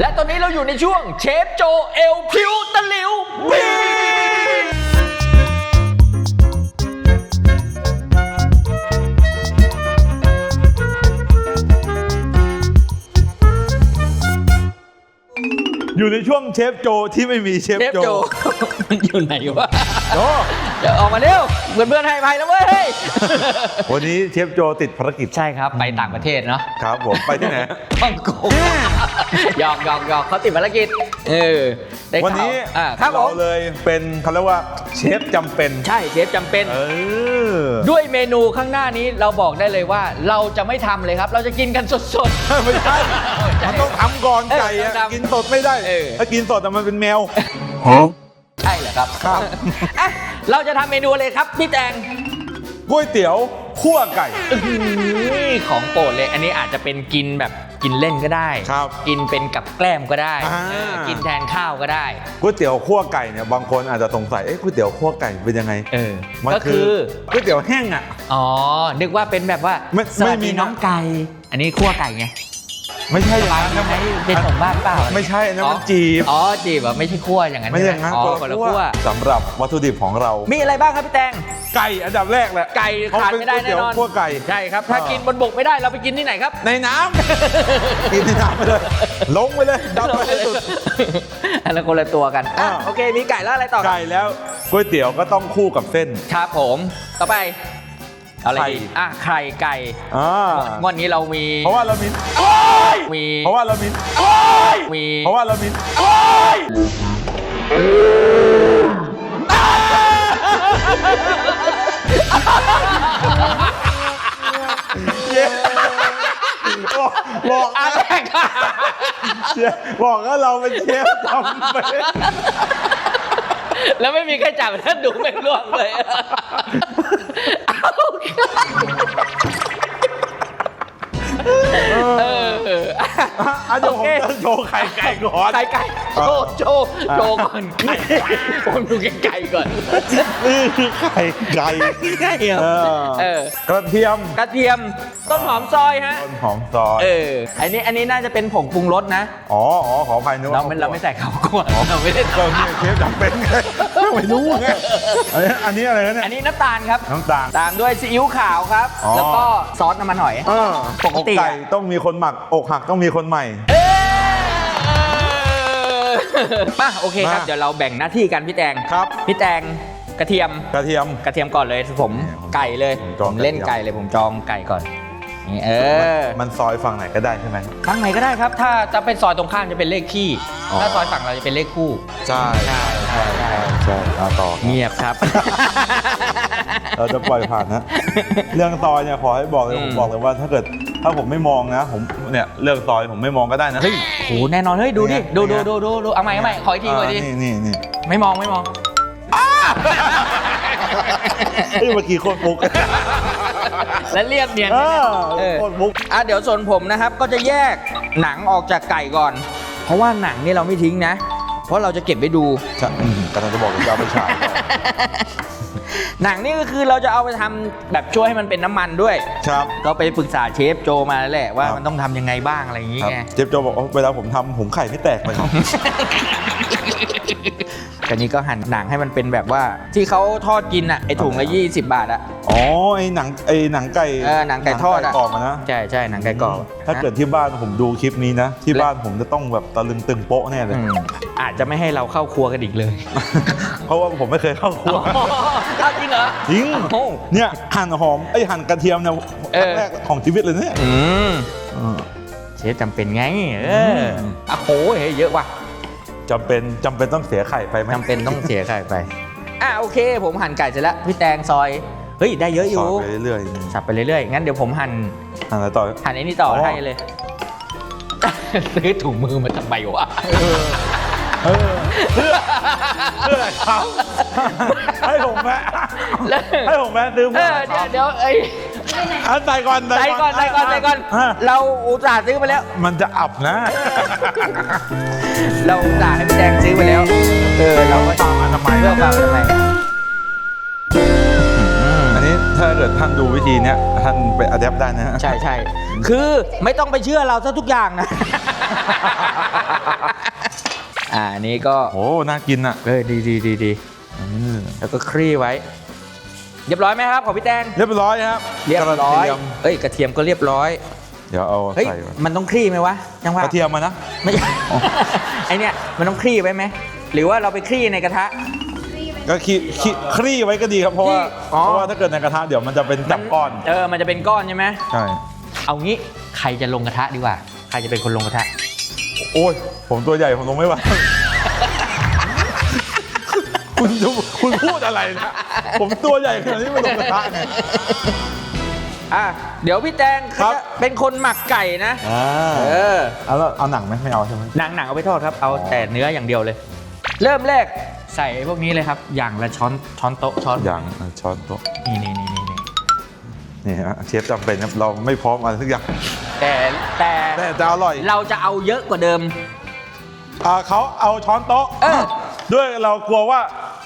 และตอนนี้เราอยู่ในช่วงเชฟโจเอลพิวตะหลิวบีอยู่ในช่วงเชฟโจที่ไม่มีเชฟเชฟโจโจ มันอยู่ไหนวะโจเดี๋ยวออกมาเร็วเพื่อนเพื่อนๆให้ไปแล้วเว้ยเฮ้ยวันนี้เชฟโจติดภารกิจใช่ครับ ไปต่างประเทศเนาะครับผมไปที่ไหนฮ่องกง หยอกหยอกหยอกเขาติดภารกิจเออได้ข่าวันนี้อ่าครับผเรามเลยเป็นเขาเรียกว่าเชฟจำเป็น ใช่เชฟจำเป็น เออ ด้วยเมนูข้างหน้านี้เราบอกได้เลยว่า เราจะไม่ทำเลยครับ เราจะกินกันสดไม่ใช่ มันต้องทำก่อนไก่เอออะต้องทำกินสดไม่ได้ เออ ถ้ากินสดอะมันเป็นแมวๆใช่เหรอครับครับ อะเราจะทำเมนูอะไรครับพี่แตง ก๋วยเตี๋ยวคั่วไก่ อื้อหือของโปรดเลย อันนี้อาจจะเป็นกินแบบ กินเล่นก็ได้ ครับกินเป็นกับแกล้มก็ได้อ่า เออกินแทนข้าวก็ได้ ก๋วยเตี๋ยวคั่วไก่เนี่ยบางคนอาจจะสงสัยเอ๊ะก๋วยเตี๋ยวคั่วไก่เป็นยังไงเออ มันก็คือก๋วยเตี๋ยวแห้งอะ อ๋อ นึกว่าเป็นแบบว่าไม่สวัสไม่มีดีนะ น้องไก่ อันนี้คั่วไก่ไง ไม่ใช่อย่างร้านนั้นไหนเป็นของบ้านเปล่าไม่ใช่อันนั้นมันอ๋อจีบ อ๋อจีบอะไม่ใช่คั่วอย่างนั้นไม่ใช่อย่างนั้นอ๋อคคนนละละคั่คั่ววสำหรับวัตถุดิบของเรา มีอะไรบ้างครับพี่แตงไก่อันดับแรกแหละไก่ขาดไม่ได้แน่นอนเพราะเป็นก๋วยเตี๋ยวคั่วไก่ใช่ครับ ถ้าอ่ากิกินบนบกไม่ได้เราไปกินที่ไหนครับ ในน้ำกินในน้ำไปเลยลงไปเลยดำไปให้สุดอันละคนละตัวกันอะอ่าโอเคมีไก่แล้วอะไรต่อครับไก่แล้วก๋วยเตี๋ยวก็ต้องคู่กับเส้นครับผม ต่อไปเอาอะไรไข่ดีอะไข่ไก่อ่างวดนี้เรามี เพราะว่าเรามีมี เพราะว่าเรามีมี เพราะว่าเรามีเย้บอกบอกอันแรกเชฟบอกว่าเราเป็นเชฟจำเป็นแล้วไม่มีใครจับถ้าดูไม่ร่วงเลย เอาเอออะเดี๋ยวผมโอเคจะโชว์ไข่ไก่ก่อน ไก่ไก่ โชว์โชว์โชว์ก่อนไก่ผมดูไก่ก่อนนี่คือไข่ไก่ไก่เหรอเออเออกระเทียมกระเทียมต้นหอมซอยฮะต้นหอมซอยเอออันนี้อันนี้น่าจะเป็นผงปรุงรสนะอ๋ออ๋อขออภัยนึกว่เราไม่เราไม่ใส่ข้าวคั่วเราไม่ได้ก็เนี่ยเชฟจำเป็นไงไม่รู้ไงอันนี้อันนี้อะไรนะเนี่ยอันนี้น้ำตาลครับน้ำตาลตามด้วยซีอิ๊วขาวครับอ๋อแล้วก็ซอสน้ำมันหอยเออปกติอกไก่ต้องมีคนหมักอกหักต้องมีคนใหม่ เอ้ยมาโอเคครับ มา เดี๋ยวเราแบ่งหน้าที่กันพี่แตงครับ พี่แตงกระเทียมกระเทียม กระเทียมก่อนเลยผมเนี่ยผมไก่เลยผมจองผมเล่นกระเทียม ไก่เลยผมจองไก่ก่อนนี่เออมันซอยฝั่งไหนก็ได้ใช่ไหมฝั่งไหนก็ได้ครับ ถ้าจะเป็นซอยตรงข้ามจะเป็นเลขขี้อ๋อ ถ้าซอยฝั่งเราจะเป็นเลขคู่ใช่ ใช่ใช่ใช่ใช่เอาต่อเงียบครับ เราจะปล่อยผ่านนะ เรื่องซอยเนี่ยขอให้บอกเลยอืมผมบอกเลยว่า ถ้าเกิดถ้าผมไม่มองนะ ผมเนี่ยเรื่องซอยผมไม่มองก็ได้นะ เฮ้ยโหแน่นอนเฮ้ยดูดิเป็นไงดูดูเป็นไงดูดูดูเอาใหม่เอาใหม่ขออีกทีขออีกทีนี่นี่นี่ไม่มองไม่มองเฮ้ยเมื่อกี้โคตรมุกและเรียบเนียนเออเออโคตรมุกอะเดี๋ยวส่วนผมนะครับก็จะแยกหนังออกจากไก่ก่อน เพราะว่าหนังนี่เราไม่ทิ้งนะ เพราะเราจะเก็บไว้ดูใช่อืมกำลังจะบอกว่าจะเอาไปฉาย หนังนี่ก็คือเราจะเอาไปทำแบบช่วยให้มันเป็นน้ำมันด้วย ครับก็ไปปรึกษาเชฟโจมาแล้วแหละว่าครับมันต้องทำยังไงบ้างอะไรอย่างงี้ครับไงเจฟโจบอกว่าเวลาผมทำผมไข่ไม่แตกเลย กันนี้ก็หั่นหนังให้มันเป็นแบบว่า ที่เขาทอดกินอะไอถุงละ20 บาทอะ อ๋อไอ้หนังไอ้หนังไก่เออหนังไก่ทอดอะ กรอบอะนะ ใช่ใช่หนังไก่กรอบถ้าเกิดที่บ้านผมดูคลิปนี้นะ ที่บ้านผมจะต้องแบบตะลึงตึงโป๊ะแน่เลย อืมอาจจะไม่ให้เราเข้าครัวกันอีกเลยเพราะว่าผมไม่เคยเข้าครัวเอาจริงเหรอ จริงโอ้เนี่ยหั่นหอมไอ้ยหั่นกระเทียมเนี่ยเอครั้องแรกของชีวิตเลยเนี่ยอืมเออเชฟจำเป็นไง เอออืมอะโหเฮ้ยเยอะว่ะ จำเป็นจำเป็นต้องเสียไข่ไปไหมจำเป็นต้องเสียไข่ไป อะโอเค ผมหั่นไก่เสร็จแล้วพี่แตงซอย เฮ้ยได้เยอะอซยู่อยไปเรื่อยสับไปเรื่อยๆ งั้นเดี๋ยวผมหั่นๆหั่นอะไรต่อ หั่นไอ้นี่ต่อออ ให้เลย ซื้อถุงมือมาทำไมวะเออเพื่อเพื่ออะไรครับให้ผมแม่แล้วให้ผมแม่ซื้อเอมาอเดี๋ยวเดี๋ยวเอ้ย อะใส่ก่อนใส่ก่อนใส่ก่อนใส่ก่อนะเราอุตส่าห์ซื้อมาแล้ว มันจะอับนะเราอุตส่าห์ให้พี่แดงซื้อมาแล้ว เออเราก็ความอนามัยเพื่อความอนามัยอันนี้ถ้าเกิดท่านดูวิธีเนี้ยท่านไปอัดแอปได้นะฮะใช่ใช่คือไม่ต้องไปเชื่อเราซะทุกอย่างนะ อ่าอันนี้ก็ โอ้น่ากินอะเออดีดีดีดีอืมแล้วก็คลี่ไว้ เรียบร้อยไหมครับของพี่แตงเรียบร้อยครับเรียบร้อยกะเทียมเอ้ยกระเทียมก็เรียบร้อย เดี๋ยวเอาเฮ้ยใส่ก่อนมันต้องคลี่ไหมวะยังว่ากระเทียมมานะ ไม่ใช่ไอเนี่ยมันต้องคลี่ไว้ไหมหรือว่าเราไปคลี่ในกระทะ ก็คีคีคลี่ไว้ก็ดีครับเพราะว่าคลี่อ๋อ เพราะว่าถ้าเกิดในกระทะเดี๋ยวมันจะเป็นจับก้อนเออมันจะเป็นก้อนใช่ไหมใช่เอางี้ใครจะลงกระทะดีกว่า ใครจะเป็นคนลงกระทะ โอ้ยผมตัวใหญ่ผมลงไม่ไหว คุณดูคุณพูดอะไรนะผมตัวใหญ่ขนาดนี้มันลงกระทะไง อะเดี๋ยวพี่แตงครับจะเป็นคนหมักไก่นะ อ่าเออ เอาแล้วเอาหนังไหมไม่เอาใช่ไหม หนังหนังเอาไปทอดครับ เอาอ๋อแต่เนื้ออย่างเดียวเลย เริ่มแรกใส่พวกนี้เลยครับ อย่างละช้อนช้อนโต๊ะช้อน อย่างช้อนโต๊ะนี่นี่นี่นี่นี่นี่ฮะเชฟจำเป็นครับเราไม่พร้อมอะไรทุกอย่างแต่แต่แต่จะอร่อยเราจะเอาเยอะกว่าเดิม อ่าเขาเอาช้อนโต๊ะเออ ด้วยเรากลัวว่า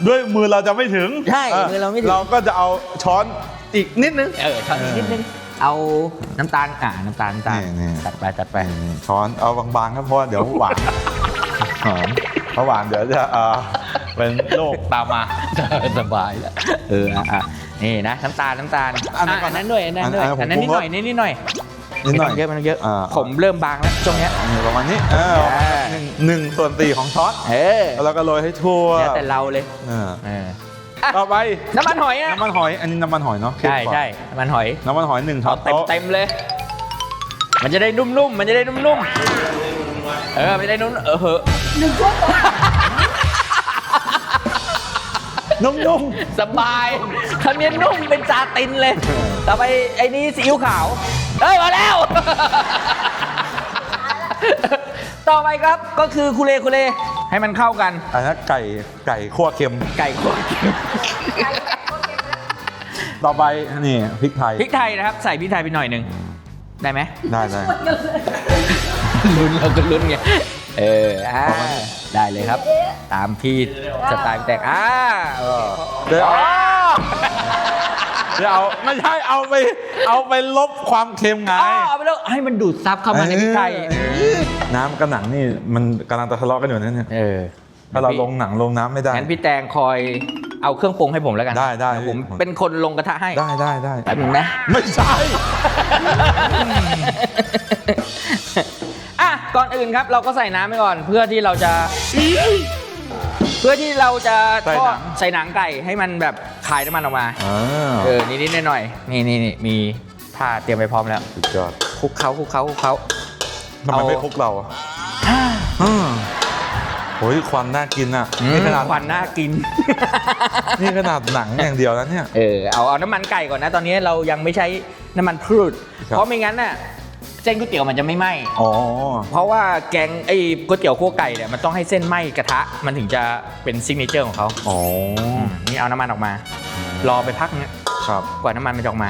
ด้วยมือเราจะไม่ถึงใช่มือเราไม่ถึง เราก็จะเอาช้อนอีกนิดนึง เออช้อนนิดนึงเอาน้ำตาลอ่าน้ำตาลน้ำตาลนี่นี่จัดไปจัดไปนี่ช้อนเอาบางๆครับเพราะว่าเดี๋ยวหวานหอมเพราะหวานเดี๋ยวจะเอ่อเป็นโรค ตามมา สบายแล้วเอออะอะนี่นะน้ำตาลน้ำตาลอันนั้นก่อนอันนั้นด้วยอันนั้นด้วยอันนั้นผมอันนั้นนิดหน่อยปรุงรสนิดนิดหน่อย นิดหน่อยไม่ต้งเยอะไม่ต้องเยอะอ่าผมเริ่มบางแล้วช่วงเนี้ยนี่ประมาณนี้เอออ่าหนึ่งหนึ่งส่วนสี่ของช้อนเออแล้วเราก็โรยให้ทั่วแล้วแต่เราเลยเออเอออะต่อไปน้ำมันหอยอะน้ำมันหอย อันนี้น้ำมันหอยเนาะใช่ใช่น้ำมันหอย น้ำมันหอยหนึ่งช้อเอานเต็มโต๊ะเต็มเลย มันจะได้นุ่มๆมันจะได้นุ่มๆเออมันจะได้นุ่มเออเหอะนุ่มสบายคำนี้นุ่มเป็นจาตินเลย ต่อไปไอ้นี่ซีอิ๊วขาว เอ้ยมาแล้ว ต่อไปครับก็คือคุเลคุเลให้มันเข้ากันๆอันนั้นไก่ไก่คั่วเค็ม ไก่คั่วต่อไปนี่พริกไทย พริกไทยนะครับ ใส่พริกไทยไปหน่อยหนึ่งได้ไหมได้ได้ ลุ้นเราก็ลุ้นไงเอออ่าประมาณนี้ได้เลยครับ ตามพี่สไตล์พี่แตกอ่าเดี๋ยว อ๋อ เดี๋ยวเอาไม่ใช่เอาไป เอาไปลบความเค็มไง อ๋อเอาไปแล้วให้มันดูดซับเข้ามาในพริกไทยน้ำกับหนังนี่มันกำลังจะทะเลาะกันอยู่นั่นเนี่ยเออถ้าเราลงหนังลงน้ำไม่ได้งั้นพี่แตงคอยเอาเครื่องปรุงให้ผมแล้วกันได้ได้เยวผมพี่เป็นคนลงกระทะให้ได้ได้ได้แป๊บนึงนะ ไม่ใช่ อะก่อนอื่นครับเราก็ใส่น้ำไปก่อน เพื่อที่เราจะ เพื่อที่เราจะใส่ทอหนัดง ใส่หนังไก่ให้มันแบบ คายน้ำมันออกมา อ่าเออ นิดๆหน่อยๆนี่นี่นี่มีผ้าเตรียมไปพร้อมแล้ว สุดยอดคลุกเขาคลุกเขาคลุกเขา ทำไมไม่คลุกเราอะอืมโอ้ยควันน่ากินอะอืมนี่ขนาดควันน่ากิน นี่ขนาดหนังอย่างเดียวแล้วเนี่ย เออเอาเอาน้ำมันไก่ก่อนนะ ตอนนี้เรายังไม่ใช้น้ำมันพืช ครับ เพราะไม่งั้นน่ะ เส้นก๋วยเตี๋ยวมันจะไม่ไหม้อ๋อ เพราะว่าแกงไอ้ก๋วยเตี๋ยวคั่วไก่เนี่ยมันต้องให้เส้นไหม้กระทะมันถึงจะเป็นซิกเนเจอร์ของเขาอ๋อนี่เอาน้ำมันออกมา รอไปพักนึงครับ กว่าน้ำมันมันจะออกมา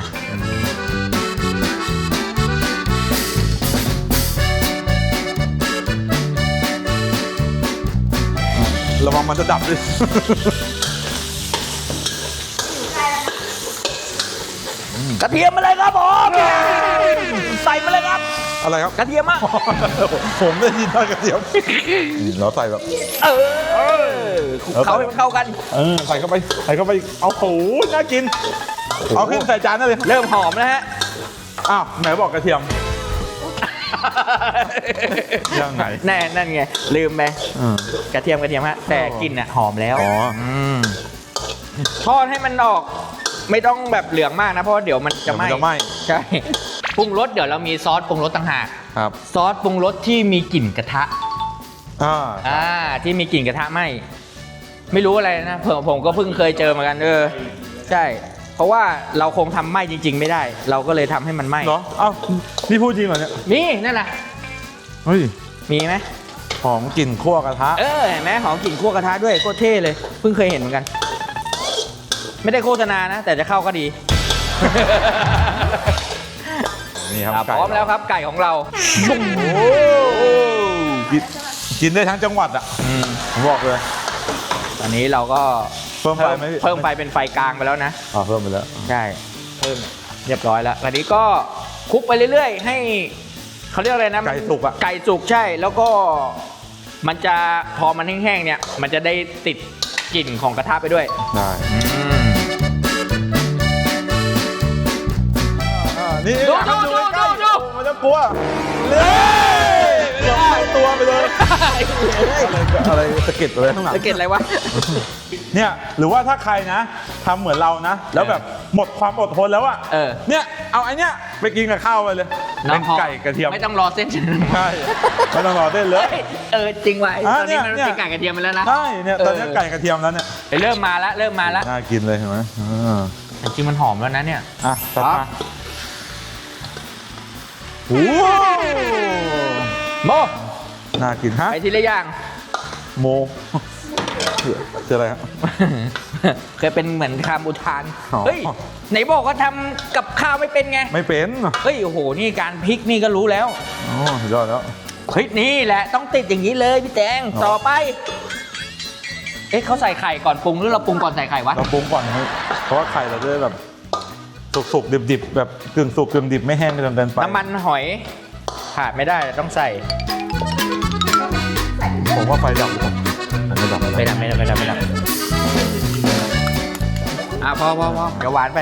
ระวังมันจะดับด้วย กระเทียมมาเลยครับผมใส่มาเลยครับ อะไรครับกระเทียมอะผมได้ยินทอดกระเทียมนี่เราใส่แบบเออคลุกเขาให้มันเข้ากัน เออใส่เข้าไปใส่เข้าไปเอาโหน่ากิน เอาขึ้นใส่จานได้เลยเริ่มหอมแล้วฮะ อ้าวไหนบอกกระเทียม ยังไงแน่นั่นไง ลืมไปอืมกระเทียมกระเทียมฮะ แต่กลิ่นอะหอมแล้ว อ๋อมทอดให้มันออก ไม่ต้องแบบเหลืองมากนะ เพราะว่าเดี๋ยวมันจะไหม้เดี๋ยวมันจะไหม้ ใช่ ปรุงรสเดี๋ยวเรามีซอสปรุงรสต่างหากครับซอสปรุงรสที่มีกลิ่นกระทะอ่าอ่าที่มีกลิ่นกระทะไหมไม่รู้อะไรนะผมผมก็เพิ่งเคยเจอเหมือนกันเออใช่ เพราะว่าเราคงทำไหมจริง ๆ ไม่ได้ เราก็เลยทำให้มันไหมเหรอเอ้านี่พูดจริงเหรอเนี่ยมีนั่นแหละเฮ้ยมีไหมหอมกลิ่นคั่วกระทะเออเห็นไหมหอมกลิ่นคั่วกระทะด้วยโคตรเท่เลย เพิ่งเคยเห็นเหมือนกัน ไม่ได้โฆษณานะ แต่จะเข้าก็ดี นี่ครับอะไก่พร้อมแล้วครับไก่ของเรากินกินได้ทั้งจังหวัดอะอืมผมบอกเลย ตอนนี้เราก็เพิ่มไฟไหมพี่เพิ่มไฟเป็นไฟกลางไปแล้วนะอ่าเพิ่มไปแล้วใช่เพิ่มเรียบร้อยแล้วคราวนี้ก็คลุกไปเรื่อย ๆ ให้เขาเรียกอะไรนะมันไก่สุกอะไก่สุกใช่แล้วก็มันจะพอมันแห้งๆเนี่ย มันจะได้ติดกลิ่นของกระทะไปด้วยได้ นี่ดูอยากให้ดูใกล้ดูดูๆมันจะกลัวเลยลงเข้าตัวไปเลยอะไรสะเก็ดอะไรข้างหลัง สะเก็ดอะไรวะ เนี่ยหรือว่าถ้าใครนะทำเหมือนเรานะ แล้วแบบหมดความอดทนแล้วอะเออ เนี่ยเอาไอเนี้ยไปกินกับข้าวไปเลยเป็นพอไก่กระเทียมไม่ต้องรอเส้นใช่ไม่ต้องรอเต้นเลยเฮ้ยเออจริงว่ะตอะอนนี้มันเนี่ยเป็นไก่กระเทียมไปแล้วนะ ใช่เนี่ยตอนนี้เออไก่กระเทียมแล้วเนี่ยเฮ้ยเริ่มมาแล้วเริ่มมาแล้วน่ากินเลยเห็นไหมอ่าแต่จริงมันหอมแล้วนะเนี่ยอะตัดครัมาบ โอ้โหโมน่ากินฮะ ไปทีละอย่าง โมคืออะไรครับ เคยเป็นเหมือนคำอุทาน อ๋อ เฮ้ย ไหนบอกว่าทำกับข้าวไม่เป็นไง ไม่เป็นเฮ้ย โอ้โห นี่การพลิกนี่ก็รู้แล้ว อ๋อสุดยอดแล้ว เฮ้ย นี่แหละต้องติดอย่างนี้เลยพี่แตงอ๋อ ต่อไป เอ๊ะเขาใส่ไข่ก่อนปรุงหรือเราปรุงก่อนใส่ไข่วะ เราปรุงก่อนครับเพราะว่าไข่เราจะได้แบบ สุกๆดิบๆ แบบกึ่งสุกกึ่งดิบไม่แห้งจนเกินไปน้ำมันหอยขาดไม่ได้ต้องใส่ผมว่าไฟดับผมผมไม่ดับไม่ดับไม่ดับไม่ดับไม่ดับอะพอพอพอเดี๋ยวหวานไป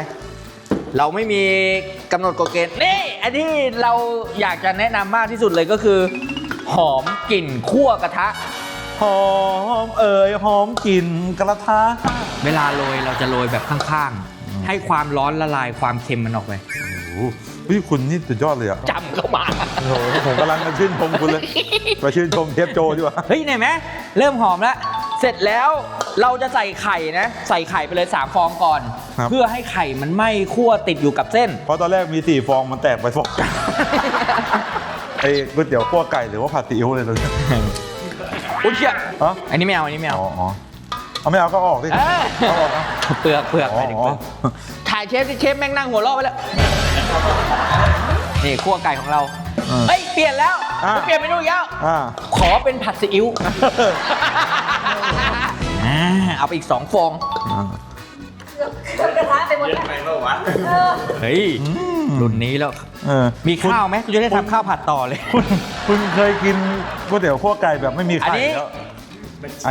เราไม่มีกำหนดกฎเกณฑ์นี่อันที่เราอยากจะแนะนำมากที่สุดเลยก็คือ หอมกลิ่นคั่วกระทะหอมเอ่ยหอมกลิ่นกระทะ เวลาโรยเราจะโรยแบบข้างๆ ให้ความร้อนละลายความเค็มมันออกไปโอ้โหพี่คุณนี่สุดยอดเลยอะจำเข้ามา โอ้โหผมกำลังจะชื่นชมคุณเลยไปชื่นชมเทปโจดีกว่า เฮ้ยเห็นไหมเริ่มหอมแล้ว เสร็จแล้วเราจะใส่ไข่นะ ใส่ไข่ไปเลยสามฟองก่อน ครับ เพื่อให้ไข่มันไม่คั่วติดอยู่กับเส้น เพราะตอนแรกมีสี่ฟองมันแตกไปฟองไอ้ก๋วยเตี๋ยวคั่วไก่หรือว่าผัดซีอิ๊วเลยตอนนี้อุ้ยเชี่ยอ๋ออันนี้ไม่เอาอันนี้ไม่เอา อ๋ออ๋อ เอาไม่เอาก็ออกดิเอ้ย เอาออกนะ เปลือกเปลือกอ๋อไปถึงเปลือกถ่ายเชฟที่เชฟแม่งนั่งหัวเราะไปแล้ว นี่คั่วไก่ของเราอืมเฮ้ย เปลี่ยนแล้วอ่า เปลี่ยนเมนูอีกแล้ว อ่า ขอเป็นผัดซีอิ๊วอ่าเอาไปอีกสองฟองกระทะไปหมดแล้วเออเฮ้ย รุ่นนี้แล้ว เออมีข้าวไหมกูจะได้ทำข้าวผัดต่อเลย คุณคุณเคยกินก๋วยเตี๋ยวคั่วไก่แบบไม่มีอันไข่นี้แล้ว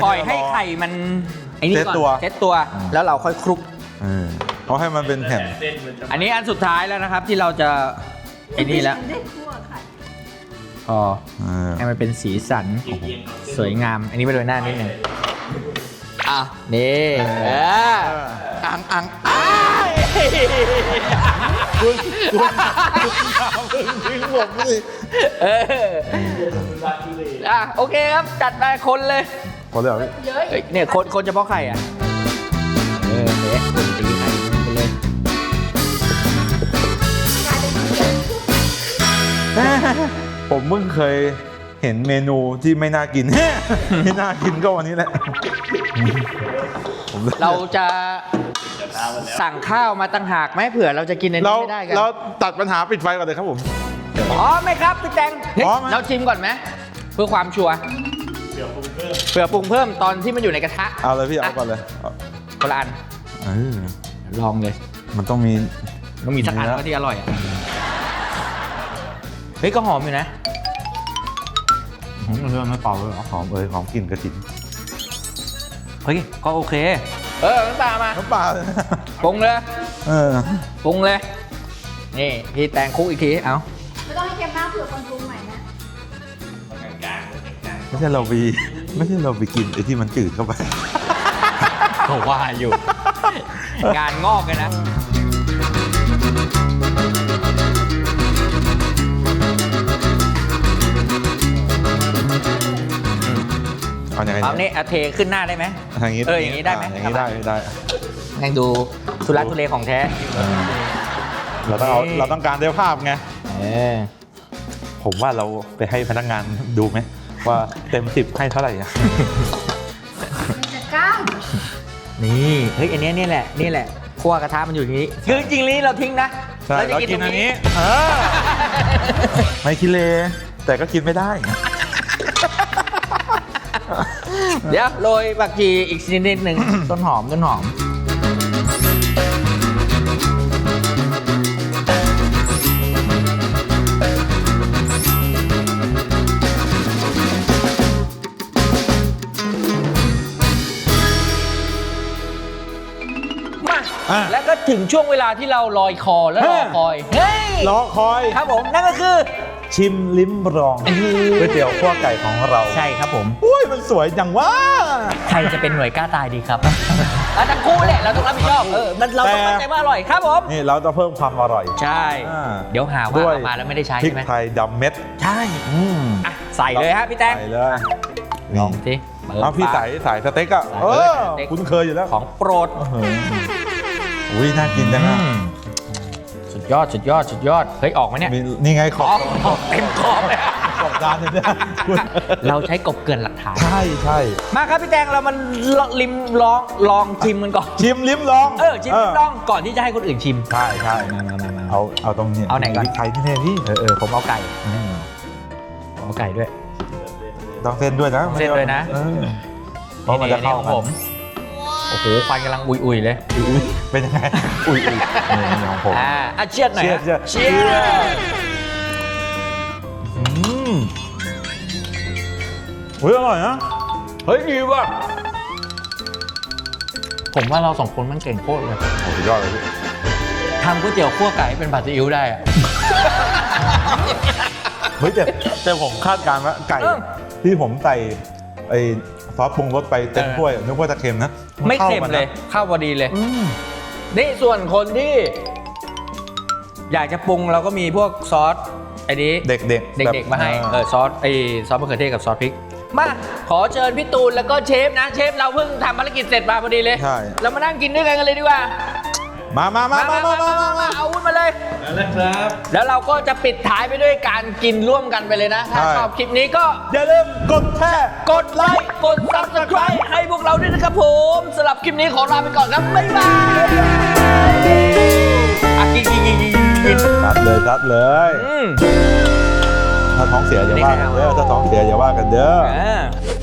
ปล่อยให้ไข่มันไอ้นี่เซ็ตก่อนตัว เซ็ตตัวอืมแล้วเราค่อยคลุก เออเขาให้มันเป็นแผ่นอันนี้อันสุดท้ายแล้วนะครับที่เราจะไอ้นี่แล้วได้คั่วไข่พอเออ ให้มันเป็นสีสันสวยงาม อันนี้ไปโดยหน้านิดนึงอะนี่เอออังอังอ้ายคุณคุณคุณทิ้งผมสิเอออะโอเคครับจัดไปคนเลย พอแล้วพี่เยอะเฮ้ยเนี่ยคนคนเฉพาะไข่อะ เออเนี่ยคนตีไข่ไปเลยผมเพิ่งเคยเห็นเมนูที่ไม่น่ากินที่น่ากินก็วันนี้แหละผมเราจะสั่งข้าวมาตั้งหากไหมเผื่อเราจะกินอันเรานี้ไม่ได้กันเราตัดปัญหาปิดไฟก่อนเลยครับผมอ๋อไหมครับพี่แตงเฮ้ยพร้อมไหม เราชิมก่อนไหมเพื่อความชัวร์ เผื่อปรุงเพิ่มตอนที่มันอยู่ในกระทะเอาเลยพี่เอาก่อนเลยเอาคนละอันเออลองเลย มันต้องมี ต้องมีสักอันเนื้อก็ที่อร่อยอะเฮ้ยก็หอมอยู่นะหอมเรื่องไม่เป่าเลยเหรอ หอมเอยหอมกลิ่นกระถิ่นเฮ้ย ก็โอเค เออน้ำตาลมาน้ำปลาเลยนะปรุงเลยเออปรุงเลย นี่พี่แตงคุกอีกที เอาไม่ต้องให้เค็มมากเผื่อคนปรุงใหม่นะไม่ใช่เราไป ไม่ใช่เราไปกินไอ้ที่มันจืดเข้าไปก็ว่าอยู่ งานงอกเลยนะ เอาอย่างไงเอานี่เอาเทขึ้นหน้าได้ไหมอย่างงี้เอออย่างงี้ได้ไหมอย่างงี้ได้ได้แม่งดูทุลักทุเลของแท้ เออเราต้องเอาเราต้องการได้ภาพไง เออผมว่าเราไปให้พนักงานดูไหม ว่าเต็มสิบให้เท่าไหร่อะมันจะก้าวนี่เฮ้ยอันเนี้ยนี่แหละนี่แหละคั่วกระทะมันอยู่อย่างนี้คือจริงๆนี้เราทิ้งนะใช่เราจะกินตรอังนนี้เออไม่คิเลแต่ก็กินไม่ได้ เดี๋ยวโรยบักจีอีกชนิดหนึ่งต้นหอมต้นหอม อะแล้วก็ถึงช่วงเวลาที่เราลอยคอและรอเฮ้ยคอยเฮ้ยรอคอย ครับผมนั่นก็คือชิมลิ้มรองก๋วยเตี๋ยวขั้วไก่ของเราใช่ครับผมอุ้ยมันสวยจังว่า ใครจะเป็นหน่วยกล้าตายดีครับ อะทั้งคู่แหละเราต้องรับผิดชอบเออมันเราต้องแต่ มั่นใจว่าอร่อยครับผม นี่เราจะเพิ่มความอร่อย ใช่ อ่า เดี๋ยวหาว่าด้วยเอามาแล้วไม่ได้ใช้พริกใช่ไหมไทยดำเม็ดใช่อืมอะใส่เลยฮะพี่แตงใส่เลยลองสิเปิดเอาพี่ฝาใส่ใส่สเต็กอะใส่เอเลยอสเต็ก คุ้นเคยอยู่แล้วของโปรดเออ อุ้ยน่ากินจังอะอืมสุดยอดสุดยอดสุดยอด เฮ้ย ออกไหมเนี่ย มีนี่ไงขอออบกเต็มคอเลยอะขอบจานเลยเนี่ยคุณเราใช้กบเกินหลักฐาน ใช่ใช่มาครับพี่แตงเรามันลิมลองลองชิมกันก่อน ชิมลิ้มลองเออชิมลองก่อนที่จะให้คนอื่นชิม ใช่ใช่มามามามา เอาเอาตรงนี้เอาไหนก่อน พริกไทยที่เนี่ยพี่เออเออผมเอาไก่อืมผมเอาไก่ด้วย ต้องเส้นด้วยนะเส้นด้วยนะเออเพราะมันจะเข้าของกันผมโอ้โหควันกำลังอุยอุยๆเลย อุ้ย เป็นยังไง อุ้ยอุ้ยนี่นี่ของผม อ่าอะเชียดหน่อยเชียดฮะเชียด เชียดอืมอุ้ยอร่อยนะ เฮ้ยดีว่ะผมว่าเราสองคนมันเก่งโคตรเลยโอ้สุดยอดเลยพี่ทำก๋วยเตี๋ยวคั่วไก่ให้เป็นผัดซีอิ๊วได้อะ เฮ้ยแต่แต่ผมคาดการณ์ว่าไก่ เออที่ผมใส่ไอ้ซอสปรุงรสไปเต็มเออ ถ้วยนึกว่าจะเค็มนะนไม่ข้าเค็มกันนะเลย เข้าพอดีเลย อืม นี่ส่วนคนที่ อยากจะปรุงเราก็มีพวกซอสไอ้นี้เด็กๆเแบบด็กๆมาให้อ่เออซอสไอ้ซอสมะเขือเทศกับซอสพริก มาขอเชิญพี่ตูนแล้วก็เชฟนะเชฟเราเพิ่งทำภารกิจเสร็จมาพอดีเลย ใช่ เรามานั่งกินด้วยกันกันเลยดีกว่า มามามามามามามามาเอาวุ้นมาเลยแล้วเราก็จะปิดท้ายไปด้วยการกินร่วมกันไปเลยนะ ถ้าใช่ ชอบคลิปนี้ก็ อย่าลืมกดแชร์กดไลค์ กด subscribe ให้พวกเราด้วยนะครับผมสำหรับคลิปนี้ขอลาไปก่อนครับ บ๊ายบายอะกินกินกินกินกินชัดเลยชัดเลย อืม ถ้าท้องเสียอย่าว่ากันเด้อถ้าท้องเสียอย่าว่ากันเด้อ อ่าพวกเรา